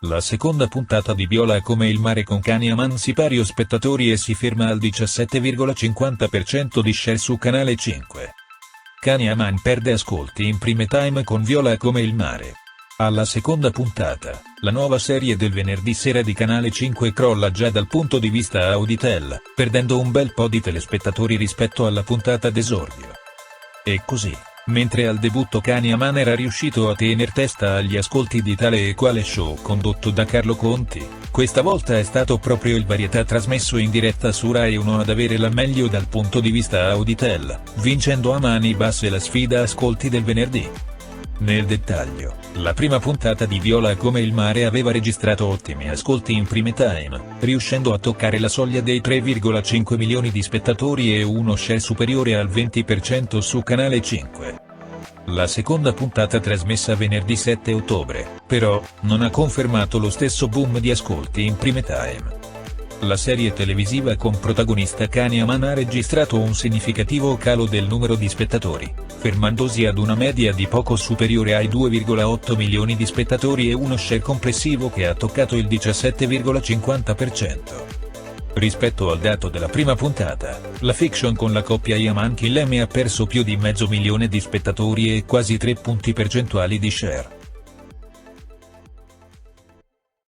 La seconda puntata di Viola è come il mare con Cani Amansipario spettatori e si ferma al 17,50% di share su Canale 5. Cani Aman perde ascolti in prime time con Viola come il mare. Alla seconda puntata, la nuova serie del venerdì sera di Canale 5 crolla già dal punto di vista Auditel, perdendo un bel po' di telespettatori rispetto alla puntata d'esordio. E così, mentre al debutto Cani Aman era riuscito a tener testa agli ascolti di tale e quale show condotto da Carlo Conti, questa volta è stato proprio il varietà trasmesso in diretta su Rai 1 ad avere la meglio dal punto di vista Auditel, vincendo a mani basse la sfida ascolti del venerdì. Nel dettaglio, la prima puntata di Viola come il mare aveva registrato ottimi ascolti in prime time, riuscendo a toccare la soglia dei 3,5 milioni di spettatori e uno share superiore al 20% su Canale 5. La seconda puntata trasmessa venerdì 7 ottobre, però, non ha confermato lo stesso boom di ascolti in prime time. La serie televisiva con protagonista Kanye Aman ha registrato un significativo calo del numero di spettatori, fermandosi ad una media di poco superiore ai 2,8 milioni di spettatori e uno share complessivo che ha toccato il 17,50%. Rispetto al dato della prima puntata, la fiction con la coppia Yaman Killeme ha perso più di mezzo milione di spettatori e quasi 3 punti percentuali di share.